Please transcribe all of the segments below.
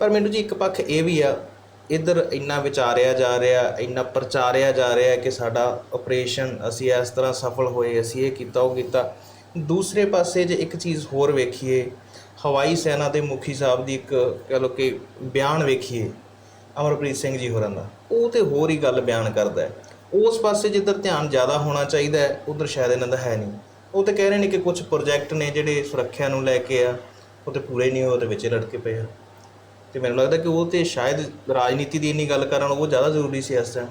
ਪਰ ਮੈਨੂੰ ਜੀ ਇੱਕ ਪੱਖ ਇਹ ਵੀ ਆ, ਇੱਧਰ ਇੰਨਾ ਵਿਚਾਰਿਆ ਜਾ ਰਿਹਾ, ਇੰਨਾ ਪ੍ਰਚਾਰਿਆ ਜਾ ਰਿਹਾ ਕਿ ਸਾਡਾ ਆਪਰੇਸ਼ਨ ਅਸੀਂ ਇਸ ਤਰ੍ਹਾਂ ਸਫਲ ਹੋਏ, ਅਸੀਂ ਇਹ ਕੀਤਾ, ਉਹ ਕੀਤਾ। ਦੂਸਰੇ ਪਾਸੇ ਜੇ ਇੱਕ ਚੀਜ਼ ਹੋਰ ਵੇਖੀਏ, ਹਵਾਈ ਸੈਨਾ ਦੇ ਮੁਖੀ ਸਾਹਿਬ ਦੀ ਇੱਕ ਕਹ ਲਓ ਕਿ ਬਿਆਨ ਵੇਖੀਏ, ਅਮਰਪ੍ਰੀਤ ਸਿੰਘ ਜੀ ਹੋਰਾਂ ਦਾ, ਉਹ ਤੇ ਹੋਰ ਹੀ ਗੱਲ ਬਿਆਨ ਕਰਦਾ ਹੈ। ਉਸ ਪਾਸੇ ਜਿੱਧਰ ਧਿਆਨ ਜ਼ਿਆਦਾ ਹੋਣਾ ਚਾਹੀਦਾ ਹੈ, ਉਧਰ ਸ਼ਾਇਦ ਇਹਨਾਂ ਦਾ ਹੈ ਨਹੀਂ। ਉਹ ਤੇ ਕਹਿ ਰਹੇ ਨੇ ਕਿ ਕੁਝ ਪ੍ਰੋਜੈਕਟ ਨੇ ਜਿਹੜੇ ਸੁਰੱਖਿਆ ਨੂੰ ਲੈ ਕੇ ਆ, ਉਹ ਤੇ ਪੂਰੇ ਨਹੀਂ ਹੋਏ, ਉਹਦੇ ਵਿੱਚ ਲੜਕੇ ਪਏ ਆ। ਤੇ ਮੈਨੂੰ ਲੱਗਦਾ ਕਿ ਉਹ ਤੇ ਸ਼ਾਇਦ ਰਾਜਨੀਤੀ ਦੀ ਇੰਨੀ ਗੱਲ ਕਰਨ ਉਹ ਜ਼ਿਆਦਾ ਜ਼ਰੂਰੀ ਸੀ ਇਸ ਟਾਈਮ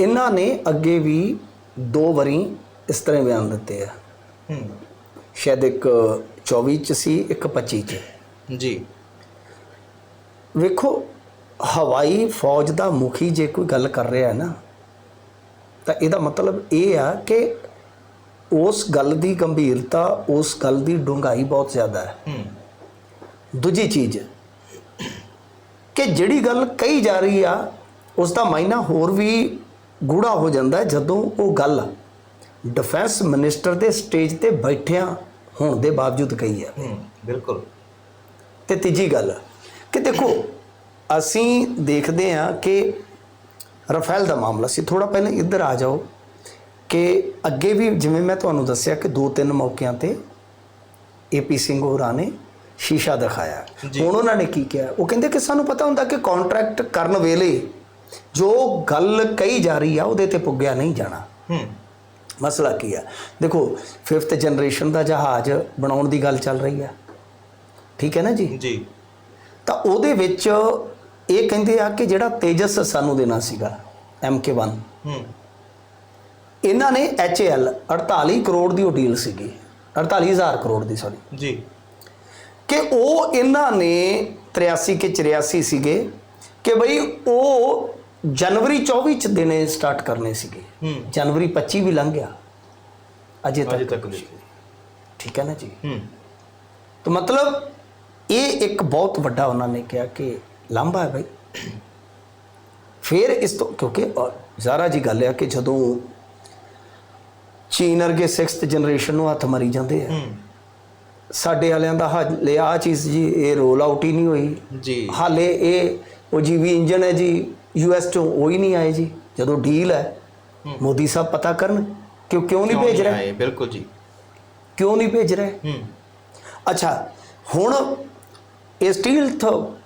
ਇਹਨਾਂ ਨੇ ਅੱਗੇ ਵੀ ਦੋ ਵਾਰੀ ਇਸ ਤਰ੍ਹਾਂ ਬਿਆਨ ਦਿੱਤੇ ਆ। ਹੂੰ। ਸ਼ਾਇਦ ਇੱਕ 24 ਚ ਸੀ ਇੱਕ 25 ਚ। ਜੀ। ਵੇਖੋ ਹਵਾਈ ਫੌਜ ਦਾ ਮੁਖੀ ਜੇ ਕੋਈ ਗੱਲ ਕਰ ਰਿਹਾ ਹੈ ਨਾ ਤਾਂ ਇਹਦਾ ਮਤਲਬ ਇਹ ਆ ਕਿ ਉਸ ਗੱਲ ਦੀ ਗੰਭੀਰਤਾ ਉਸ ਗੱਲ ਦੀ ਡੂੰਘਾਈ ਬਹੁਤ ਜ਼ਿਆਦਾ ਹੈ। ਹੂੰ। ਦੂਜੀ ਚੀਜ਼ ਕਿ ਜਿਹੜੀ ਗੱਲ ਕਹੀ ਜਾ ਰਹੀ ਆ ਉਸ ਦਾ ਮਾਇਨਾ ਹੋਰ ਵੀ ਗੂੜਾ ਹੋ ਜਾਂਦਾ ਜਦੋਂ ਉਹ ਗੱਲ ਡਿਫੈਂਸ ਮਿਨਿਸਟਰ ਦੇ ਸਟੇਜ ਤੇ ਬੈਠਿਆਂ ਹੋਣ ਦੇ ਬਾਵਜੂਦ ਕਹੀ ਹੂੰ ਬਿਲਕੁਲ। ਤੇ ਤੀਜੀ ਗੱਲ ਕਿ ਦੇਖੋ ਅਸੀਂ ਦੇਖਦੇ ਹਾਂ ਕਿ ਰਫੇਲ ਦਾ ਮਾਮਲਾ ਸੀ। ਥੋੜਾ ਪਹਿਲਾਂ ਇੱਧਰ ਆ ਜਾਓ ਕਿ ਅੱਗੇ ਵੀ ਜਿਵੇਂ ਮੈਂ ਤੁਹਾਨੂੰ ਦੱਸਿਆ ਕਿ ਦੋ ਤਿੰਨ ਮੌਕਿਆਂ ਤੇ ਏਪੀ ਸਿੰਘ ਹੋਰਾਂ ਨੇ ਸ਼ੀਸ਼ਾ ਦਿਖਾਇਆ। ਹੁਣ ਉਹਨਾਂ ਨੇ ਕੀ ਕਿਹਾ? ਉਹ ਕਹਿੰਦੇ ਕਿ ਸਾਨੂੰ ਪਤਾ ਹੁੰਦਾ ਕਿ ਕੰਟਰੈਕਟ ਕਰਨ ਵੇਲੇ ਜੋ ਗੱਲ ਕਹੀ ਜਾ ਰਹੀ ਆ ਉਹਦੇ ਤੇ ਪੁੱਗਿਆ ਨਹੀਂ ਜਾਣਾ। ਹੂੰ। ਮਸਲਾ ਕੀ ਹੈ ਦੇਖੋ 5th ਜਨਰੇਸ਼ਨ ਦਾ ਜਹਾਜ਼ ਬਣਾਉਣ ਦੀ ਗੱਲ ਚੱਲ ਰਹੀ ਹੈ ਠੀਕ ਹੈ ਨਾ ਜੀ? ਜੀ। ਤਾਂ ਉਹਦੇ ਵਿੱਚ ਇਹ ਕਹਿੰਦੇ ਆ ਕਿ ਜਿਹੜਾ ਤੇਜਸ ਸਾਨੂੰ ਦੇਣਾ ਸੀਗਾ MK1 ਹੂੰ। ਇਹਨਾਂ ਨੇ HAL 48 ਕਰੋੜ ਦੀ ਉਹ ਡੀਲ ਸੀਗੀ। 48000 ਕਰੋੜ ਦੀ ਸੌਰੀ ਜੀ। ਕਿ ਉਹ ਇਹਨਾਂ ਨੇ 83 ਕੇ 84 ਸੀਗੇ ਕਿ ਬਈ ਉਹ ਜਨਵਰੀ 24 ਚ ਦੇਣੇ ਸਟਾਰਟ ਕਰਨੇ ਸੀਗੇ। ਜਨਵਰੀ 25 ਵੀ ਲੰਘ ਗਿਆ। ਅਜੇ ਤੱਕ ਠੀਕ ਹੈ ਨਾ ਜੀ? ਹੂੰ। ਤਾਂ ਮਤਲਬ ਇਹ ਇੱਕ ਬਹੁਤ ਵੱਡਾ ਉਹਨਾਂ ਨੇ ਕਿਹਾ ਕਿ ਲਾਂਭਾ ਹੈ ਭਾਈ ਫਿਰ ਇਸ ਤੋਂ ਕਿਉਂਕਿ ਜ਼ਾਰਾ ਜੀ ਗੱਲ ਹੈ ਕਿ ਜਦੋਂ ਚੀਨ ਵਰਗੇ 6th ਜਨਰੇਸ਼ਨ ਨੂੰ ਹੱਥ ਮਾਰੀ ਜਾਂਦੇ ਆ ਹੂੰ। ਸਾਡੇ ਵਾਲਿਆਂ ਦਾ ਹਾਲੇ ਆ ਚੀਜ਼ ਜੀ ਇਹ ਰੋਲ ਆਊਟ ਹੀ ਨਹੀਂ ਹੋਈ। ਜੀ। ਹਾਲੇ ਇਹ ਉਹ ਜੀਵੀ ਇੰਜਨ ਹੈ ਜੀ ਯੂਐਸ ਤੋਂ ਉਹ ਹੀ ਨਹੀਂ ਆਏ ਜੀ। ਜਦੋਂ ਡੀਲ ਹੈ। ਮੋਦੀ ਸਾਹਿਬ ਪਤਾ ਕਰਨ ਕਿ ਉਹ ਕਿਉਂ ਨਹੀਂ ਭੇਜ ਰਹੇ? ਬਿਲਕੁਲ ਜੀ। ਕਿਉਂ ਨਹੀਂ ਭੇਜ ਰਹੇ? ਹੂੰ। ਅੱਛਾ ਹੁਣ ਇਹ ਸਟੀਲਥ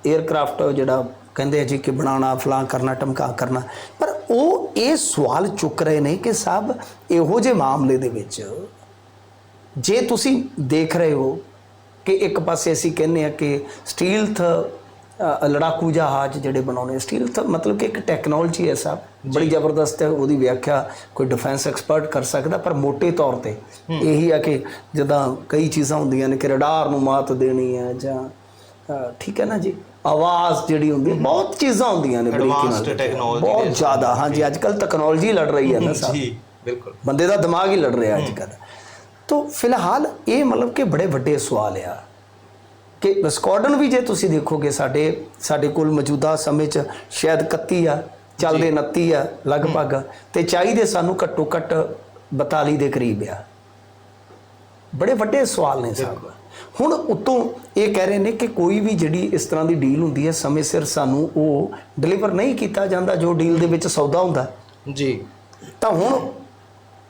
에ਅਰਕ੍ਰਾਫਟ ਜਿਹੜਾ ਕਹਿੰਦੇ ਆ ਜੀ ਕਿ ਬਣਾਉਣਾ ਫਲਾਂ ਕਰਨਾ ਟਮਕਾ ਕਰਨਾ ਪਰ ਉਹ ਇਹ ਸਵਾਲ ਚੁੱਕ ਰਹੇ ਨੇ ਕਿ ਸਾਹਿਬ ਇਹੋ ਜਿਹੇ ਮਾਮਲੇ ਦੇ ਵਿੱਚ ਜੇ ਤੁਸੀਂ ਦੇਖ ਰਹੇ ਹੋ ਕਿ ਇੱਕ ਪਾਸੇ ਅਸੀਂ ਕਹਿੰਦੇ ਆ ਕਿ ਸਟੀਲਥ ਲੜਾਕੂ ਜਹਾਜ਼ ਜਿਹੜੇ ਬਣਾਉਣੇ ਸਟੀਲਥ ਮਤਲਬ ਕਿ ਇੱਕ ਟੈਕਨੋਲੋਜੀ ਹੈ ਸਾਹਿਬ ਬੜੀ ਜ਼ਬਰਦਸਤ ਹੈ ਉਹਦੀ ਵਿਆਖਿਆ ਕੋਈ ਡਿਫੈਂਸ ਐਕਸਪਰਟ ਕਰ ਸਕਦਾ ਪਰ ਮੋٹے ਤੌਰ ਤੇ ਇਹੀ ਆ ਕਿ ਜਦਾਂ ਕਈ ਚੀਜ਼ਾਂ ਹੁੰਦੀਆਂ ਨੇ ਕਿ ਰਡਾਰ ਨੂੰ ਮਾਤ ਦੇਣੀ ਹੈ ਜਾਂ ਠੀਕ ਹੈ ਨਾ ਜੀ? ਆਵਾਜ਼ ਜਿਹੜੀ ਹੁੰਦੀ ਹੈ ਬਹੁਤ ਚੀਜ਼ਾਂ ਹੁੰਦੀਆਂ ਨੇ technology ਦੇ ਬਹੁਤ ਜ਼ਿਆਦਾ ਹਾਂਜੀ ਅੱਜ ਕੱਲ ਟੈਕਨੋਲੋਜੀ ਲੜ ਰਹੀ ਹੈ ਨਾ ਸਾਹਿਬ ਜੀ ਬਿਲਕੁਲ। ਬੰਦੇ ਦਾ ਦਿਮਾਗ ਹੀ ਲੜ ਰਿਹਾ ਅੱਜ ਕੱਲ ਤੋਂ ਫਿਲਹਾਲ ਇਹ ਮਤਲਬ ਕਿ ਬੜੇ ਵੱਡੇ ਸਵਾਲ ਆ ਕਿ ਸਕਾਡਨ ਵੀ ਜੇ ਤੁਸੀਂ ਦੇਖੋਗੇ ਸਾਡੇ ਸਾਡੇ ਕੋਲ ਮੌਜੂਦਾ ਸਮੇਂ 'ਚ ਸ਼ਾਇਦ 31 ਆ ਚੱਲਦੇ 29 ਆ ਲਗਭਗ ਤੇ ਚਾਹੀਦੇ ਸਾਨੂੰ ਘੱਟੋ ਘੱਟ 42 ਦੇ ਕਰੀਬ ਆ। ਬੜੇ ਵੱਡੇ ਸਵਾਲ ਨੇ ਸਾਹਿਬ ਹੁਣ ਉਤੋਂ ਇਹ ਕਹਿ ਰਹੇ ਨੇ ਕਿ ਕੋਈ ਵੀ ਜਿਹੜੀ ਇਸ ਤਰ੍ਹਾਂ ਦੀ ਡੀਲ ਹੁੰਦੀ ਹੈ ਸਮੇਂ ਸਿਰ ਸਾਨੂੰ ਉਹ ਡਿਲੀਵਰ ਨਹੀਂ ਕੀਤਾ ਜਾਂਦਾ ਜੋ ਡੀਲ ਦੇ ਵਿੱਚ ਸੌਦਾ ਹੁੰਦਾ। ਜੀ। ਤਾਂ ਹੁਣ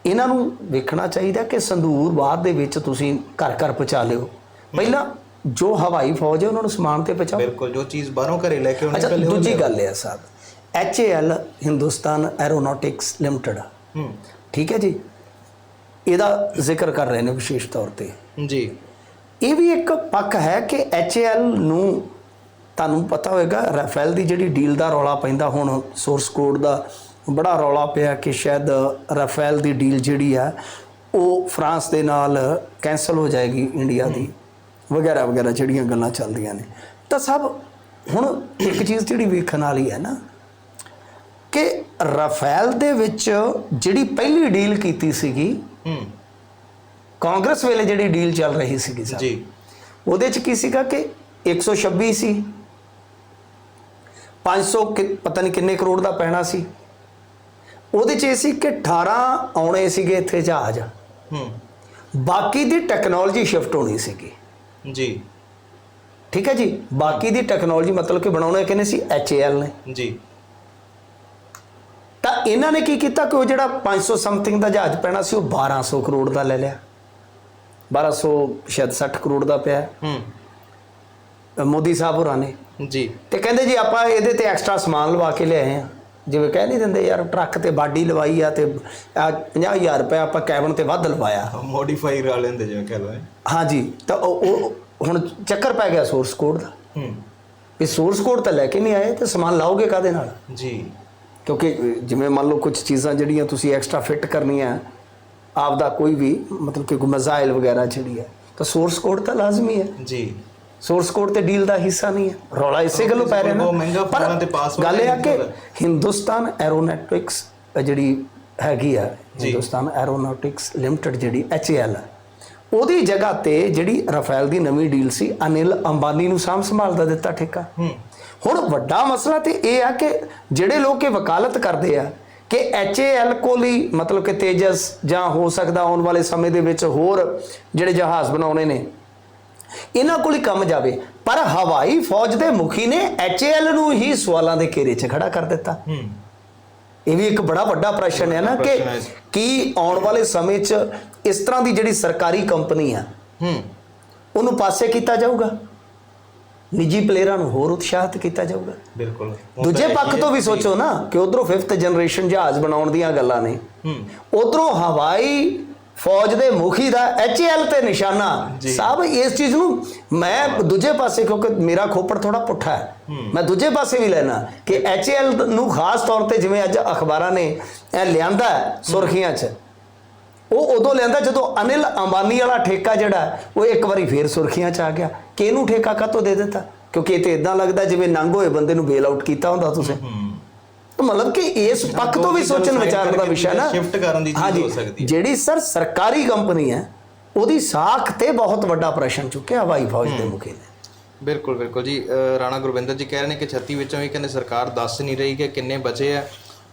ਇਹਨਾਂ ਨੂੰ ਵੇਖਣਾ ਚਾਹੀਦਾ ਕਿ ਸੰਦੂਰ ਬਾਅਦ ਦੇ ਵਿੱਚ ਤੁਸੀਂ ਘਰ ਘਰ ਪਹੁੰਚਾ ਲਿਓ। ਪਹਿਲਾਂ ਜੋ ਹਵਾਈ ਫੌਜ ਹੈ ਉਹਨਾਂ ਨੂੰ ਸਮਾਨ ਤੇ ਪਹੁੰਚਾਓ। ਬਿਲਕੁਲ ਜੋ ਚੀਜ਼ ਬਾਹਰੋਂ ਘਰੇ ਲੈ ਕੇ ਅੱਛਾ ਪਹਿਲੇ ਦੂਜੀ। ਗੱਲ ਹੈ ਸਾਹਿਬ HAL ਹਿੰਦੁਸਤਾਨ ਐਰੋਨੌਟਿਕਸ ਲਿਮਟਿਡ ਹੂੰ। ਠੀਕ ਹੈ ਜੀ? ਇਹਦਾ ਜ਼ਿਕਰ ਕਰ ਰਹੇ ਨੇ ਵਿਸ਼ੇਸ਼ ਤੌਰ ਤੇ। ਜੀ। ਇਹ ਵੀ ਇੱਕ ਪੱਖ ਹੈ ਕਿ HAL ਨੂੰ ਤੁਹਾਨੂੰ ਪਤਾ ਹੋਵੇਗਾ ਰਾਫੇਲ ਦੀ ਜਿਹੜੀ ਡੀਲ ਦਾ ਰੌਲਾ ਪੈਂਦਾ ਹੁਣ ਸੋਰਸ ਕੋਡ ਦਾ ਬੜਾ ਰੌਲਾ ਪਿਆ ਕਿ ਸ਼ਾਇਦ ਰਾਫੇਲ ਦੀ ਡੀਲ ਜਿਹੜੀ ਆ ਉਹ ਫਰਾਂਸ ਦੇ ਨਾਲ ਕੈਨਸਲ ਹੋ ਜਾਏਗੀ ਇੰਡੀਆ ਦੀ ਵਗੈਰਾ ਵਗੈਰਾ ਜਿਹੜੀਆਂ ਗੱਲਾਂ ਚੱਲਦੀਆਂ ਨੇ। ਤਾਂ ਸਭ ਹੁਣ ਇੱਕ ਚੀਜ਼ ਜਿਹੜੀ ਵੇਖਣ ਵਾਲੀ ਹੈ ਨਾ ਕਿ ਰਾਫੇਲ ਦੇ ਵਿੱਚ ਜਿਹੜੀ ਪਹਿਲੀ ਡੀਲ ਕੀਤੀ ਸੀਗੀ ਹੂੰ। ਕਾਂਗਰਸ ਵੇਲੇ ਜਿਹੜੀ ਡੀਲ ਚੱਲ ਰਹੀ ਸੀਗੀ ਜੀ। ਉਹਦੇ ਚ ਕੀ ਸੀਗਾ ਕਿ 126 ਸੀ 500 ਕਿ- ਪਤਾ ਨਹੀਂ ਕਿੰਨੇ ਕਰੋੜ ਦਾ ਪੈਣਾ ਸੀ। ਉਹਦੇ ਚ ਇਹ ਸੀ ਕਿ 18 ਆਉਣੇ ਸੀਗੇ ਇੱਥੇ ਜਹਾਜ਼। ਹੂੰ। ਬਾਕੀ ਦੀ ਟੈਕਨੋਲੋਜੀ ਸ਼ਿਫਟ ਹੋਣੀ ਸੀਗੀ। ਜੀ। ਠੀਕ ਹੈ ਜੀ? ਬਾਕੀ ਦੀ ਟੈਕਨੋਲੋਜੀ ਮਤਲਬ ਕਿ ਬਣਾਉਣਾ ਕਿਹਨੇ ਸੀ? HAL ਨੇ। ਜੀ। ਤਾਂ ਇਹਨਾਂ ਨੇ ਕੀ ਕੀਤਾ ਕਿ ਉਹ ਜਿਹੜਾ 500 ਸਮਥਿੰਗ ਦਾ ਜਹਾਜ਼ ਪੈਣਾ ਸੀ ਉਹ 1200 ਕਰੋੜ ਦਾ ਲੈ ਲਿਆ। 1200 ਸ਼ਾਇਦ 60 ਕਰੋੜ ਦਾ ਪਿਆ। ਹੈ। ਮੋਦੀ ਸਾਹਿਬ ਹੋਰਾਂ ਨੇ। ਜੀ। ਤੇ ਕਹਿੰਦੇ ਜੀ ਆਪਾਂ ਇਹਦੇ ਤੇ ਐਕਸਟਰਾ ਸਮਾਨ ਲਵਾ ਕੇ ਲਿਆਏ ਆ। ਜਿਵੇਂ ਕਹਿ ਨਹੀਂ ਦਿੰਦੇ ਯਾਰ ਟਰੱਕ ਤੇ ਬਾਡੀ ਲਵਾਈ ਆ ਤੇ ਆਹ 50000 ਰੁਪਏ ਆਪਾਂ ਕੈਬਨ ਤੇ ਵੱਧ ਲਵਾਇਆ। ਮੋਡੀਫਾਈ ਕਰਾ ਲੈਂਦੇ ਜਿਵੇਂ ਕਹ ਲਓ ਹਾਂਜੀ ਤਾਂ ਉਹ ਹੁਣ ਚੱਕਰ ਪੈ ਗਿਆ ਸੋਰਸ ਕੋਡ ਦਾ। ਹੂੰ। ਵੀ ਸੋਰਸ ਕੋਡ ਤਾਂ ਲੈ ਕੇ ਨਹੀਂ ਆਏ ਤੇ ਸਮਾਨ ਲਾਓਗੇ ਕਾਦੇ ਨਾਲ? ਜੀ। ਕਿਉਂਕਿ ਜਿਵੇਂ ਮੰਨ ਲਓ ਕੁਝ ਚੀਜ਼ਾਂ ਜਿਹੜੀਆਂ ਤੁਸੀਂ ਐਕਸਟਰਾ ਫਿੱਟ ਕਰਨੀਆਂ ਆਪ ਦਾ ਕੋਈ ਵੀ ਮਤਲਬ ਕਿ ਕੋਈ ਮਜ਼ਾਈਲ ਵਗੈਰਾ ਜਿਹੜੀ ਹੈ ਤਾਂ ਸੋਰਸ ਕੋਡ ਤਾਂ ਲਾਜ਼ਮੀ ਹੈ। ਜੀ। ਸੋਰਸ ਕੋਡ ਤੇ ਡੀਲ ਦਾ ਹਿੱਸਾ ਨਹੀਂ ਹੈ। ਰੌਲਾ ਇਸੇ ਗੱਲੋਂ ਪੈ ਰਿਹਾ ਨਾ। ਪਰ ਗੱਲ ਇਹ ਆ ਕਿ ਹਿੰਦੁਸਤਾਨ ਐਰੋਨੌਟਿਕਸ ਜਿਹੜੀ ਹੈਗੀ ਆ। ਹਿੰਦੁਸਤਾਨ ਐਰੋਨੌਟਿਕਸ ਲਿਮਟਿਡ ਜਿਹੜੀ ਹੈ ਉਹਦੀ ਜਗ੍ਹਾ ਤੇ ਜਿਹੜੀ ਰਫੇਲ ਦੀ ਨਵੀਂ ਡੀਲ ਸੀ ਅਨਿਲ ਅੰਬਾਨੀ ਨੂੰ ਸਾਂਭ ਸੰਭਾਲ ਦਾ ਦਿੱਤਾ ਠੇਕਾ। ਹੁਣ ਵੱਡਾ ਮਸਲਾ ਤੇ ਇਹ ਆ ਕਿ ਜਿਹੜੇ ਲੋਕ ਇਹ ਵਕਾਲਤ ਕਰਦੇ ਆ ਕਿ HAL ਕੋਲ ਹੀ ਮਤਲਬ ਕਿ ਤੇਜਸ ਜਾਂ ਹੋ ਸਕਦਾ ਆਉਣ ਵਾਲੇ ਸਮੇਂ ਦੇ ਵਿੱਚ ਹੋਰ ਜਿਹੜੇ ਜਹਾਜ਼ ਬਣਾਉਣੇ ਨੇ ਇਹਨਾਂ ਕੋਲ ਹੀ ਕੰਮ ਜਾਵੇ। ਪਰ ਹਵਾਈ ਫੌਜ ਦੇ ਮੁਖੀ ਨੇ HAL ਨੂੰ ਹੀ ਸਵਾਲਾਂ ਦੇ ਘੇਰੇ 'ਚ ਖੜਾ ਕਰ ਦਿੱਤਾ। ਹੂੰ। ਇਹ ਵੀ ਇੱਕ ਬੜਾ ਵੱਡਾ ਪ੍ਰਸ਼ਨ ਹੈ ਨਾ ਕਿ। ਕੀ ਆਉਣ ਵਾਲੇ ਸਮੇਂ 'ਚ ਇਸ ਤਰ੍ਹਾਂ ਦੀ ਜਿਹੜੀ ਸਰਕਾਰੀ ਕੰਪਨੀ ਆ ਹੂੰ। ਉਹਨੂੰ ਪਾਸੇ ਕੀਤਾ ਜਾਊਗਾ? ਨਿੱਜੀ ਪਲੇਅਰਾਂ ਨੂੰ ਹੋਰ ਉਤਸ਼ਾਹਿਤ ਕੀਤਾ ਜਾਊਗਾ? ਬਿਲਕੁਲ। ਦੂਜੇ ਪੱਖ ਤੋਂ ਵੀ। ਸੋਚੋ ਨਾ ਕਿ ਉਧਰੋਂ 5th ਜਨਰੇਸ਼ਨ ਜਹਾਜ਼ ਬਣਾਉਣ ਦੀਆਂ ਗੱਲਾਂ ਨੇ। ਹੂੰ। ਉਧਰੋਂ ਹਵਾਈ ਫੌਜ ਦੇ ਮੁਖੀ ਦਾ ਐਚਐਲ ਤੇ ਨਿਸ਼ਾਨਾ। ਸਾਹਿਬ ਇਸ ਚੀਜ਼ ਨੂੰ ਮੈਂ ਦੂਜੇ ਪਾਸੇ ਕਿਉਂਕਿ ਮੇਰਾ ਖੋਪੜ ਥੋੜਾ ਪੁੱਠਾ ਹੈ ਮੈਂ ਦੂਜੇ ਪਾਸੇ ਵੀ ਲੈਣਾ ਕਿ ਐਚਐਲ ਨੂੰ ਖਾਸ ਤੌਰ ਤੇ ਜਿਵੇਂ ਅੱਜ ਅਖਬਾਰਾਂ ਨੇ ਇਹ ਲਿਆਂਦਾ ਸੁਰਖੀਆਂ 'ਚ ਉਹ ਉਦੋਂ ਲਿਆਂਦਾ ਜਦੋਂ ਅਨਿਲ ਅੰਬਾਨੀ ਵਾਲਾ ਠੇਕਾ ਜਿਹੜਾ ਉਹ ਇੱਕ ਵਾਰੀ ਫੇਰ ਸੁਰਖੀਆਂ 'ਚ ਆ ਗਿਆ। ਕਿ ਇਹਨੂੰ ਠੇਕਾ ਕਾਹਤੋਂ ਦੇ ਦਿੱਤਾ? ਕਿਉਂਕਿ ਇਹ ਤੇ ਇਦਾਂ ਲੱਗਦਾ ਜਿਵੇਂ ਨੰਗ ਹੋਏ ਬੰਦੇ ਨੂੰ ਬੇਲ ਆਊਟ ਕੀਤਾ ਹੁੰਦਾ ਤੁਸੀਂ। ਮਤਲਬ ਕਿ ਇਸ ਪੱਖ ਤੋਂ ਵੀ ਸੋਚਣ ਵਿਚਾਰਨ ਦਾ ਵਿਸ਼ਾ ਨਾ। shift ਕਰਨ ਦੀ ਚੀਜ਼ ਹੋ ਸਕਦੀ ਹੈ। ਜਿਹੜੀ ਸਰ ਸਰਕਾਰੀ ਕੰਪਨੀ ਹੈ ਉਹਦੀ ਸਾਖ ਤੇ ਬਹੁਤ ਵੱਡਾ ਪ੍ਰਸ਼ਨ ਚੁੱਕਿਆ ਹਵਾਈ ਫੌਜ ਦੇ ਮੁਖੀ ਨੇ। ਬਿਲਕੁਲ ਬਿਲਕੁਲ ਜੀ ਰਾਣਾ ਗੁਰਵਿੰਦਰ ਜੀ ਕਹਿ ਰਹੇ ਨੇ ਕਿ 36 ਵਿੱਚੋਂ ਵੀ ਕਹਿੰਦੇ ਸਰਕਾਰ ਦੱਸ ਨਹੀਂ ਰਹੀ ਕਿ ਕਿੰਨੇ ਬਚੇ ਆ।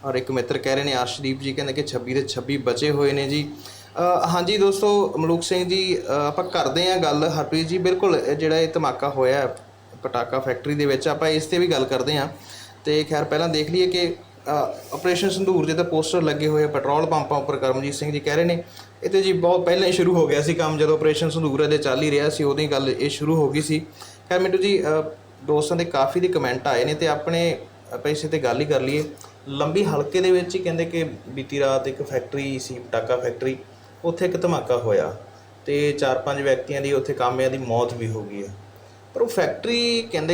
ਔਰ ਇੱਕ ਮਿੱਤਰ ਕਹਿ ਰਹੇ ਨੇ ਆਸ਼ਦੀਪ ਜੀ ਕਹਿੰਦੇ ਕਿ 26 ਦੇ 26 ਬਚੇ ਹੋਏ ਨੇ ਜੀ। ਹਾਂਜੀ ਦੋਸਤੋ ਮਲੂਕ ਸਿੰਘ ਜੀ ਆਪਾਂ ਕਰਦੇ ਆ ਗੱਲ। ਹਰਪ੍ਰੀਤ ਜੀ ਬਿਲਕੁਲ ਜਿਹੜਾ ਇਹ ਧਮਾਕਾ ਹੋਇਆ ਹੈ, ਪਟਾਕਾ ਫੈਕਟਰੀ ਦੇ ਵਿੱਚ ਆਪਾਂ ਇਸ ਤੇ ਵੀ ਗੱਲ ਕਰਦੇ ਆ ਤੇ ਖੈਰ ਪਹਿਲਾਂ ਦੇਖ ਲਈਏ ਕਿ ਆਪਰੇਸ਼ਨ ਸੰਧੂਰ ਦੇ ਤਾਂ ਪੋਸਟਰ ਲੱਗੇ ਹੋਏ ਪੈਟਰੋਲ ਪੰਪਾਂ ਉੱਪਰ ਕਰਮਜੀਤ ਸਿੰਘ ਜੀ ਕਹਿ ਰਹੇ ਨੇ। ਇਹ ਤੇ ਜੀ ਬਹੁਤ ਪਹਿਲਾਂ ਹੀ ਸ਼ੁਰੂ ਹੋ ਗਿਆ ਸੀ ਕੰਮ, ਜਦੋਂ ਆਪਰੇਸ਼ਨ ਸੰਧੂਰ ਅਜੇ ਚੱਲ ਹੀ ਰਿਹਾ ਸੀ, ਉਦੋਂ ਹੀ ਗੱਲ ਇਹ ਸ਼ੁਰੂ ਹੋ ਗਈ ਸੀ। ਖੈਰ ਮਿੰਟੂ ਜੀ ਦੋਸਤਾਂ ਦੇ ਕਾਫੀ ਦੇ ਕਮੈਂਟ ਆਏ ਨੇ ਤੇ ਆਪਣੇ, ਆਪਾਂ ਇਸੇ ਤੇ ਗੱਲ ਹੀ ਕਰ ਲਈਏ। ਲੰਬੀ ਹਲਕੇ ਦੇ ਵਿੱਚ ਹੀ ਕਹਿੰਦੇ ਕਿ ਬੀਤੀ ਰਾਤ ਇੱਕ ਫੈਕਟਰੀ ਸੀ, ਪਟਾਕਾ ਫੈਕਟਰੀ ਉੱਥੇ ਇੱਕ ਧਮਾਕਾ ਹੋਇਆ ਤੇ ਚਾਰ ਪੰਜ ਵਿਅਕਤੀਆਂ ਦੀ ਉੱਥੇ ਕਾਮਿਆਂ ਦੀ ਮੌਤ ਵੀ ਹੋ ਗਈ ਹੈ। ਪਰ ਉਹ ਫੈਕਟਰੀ ਕਹਿੰਦੇ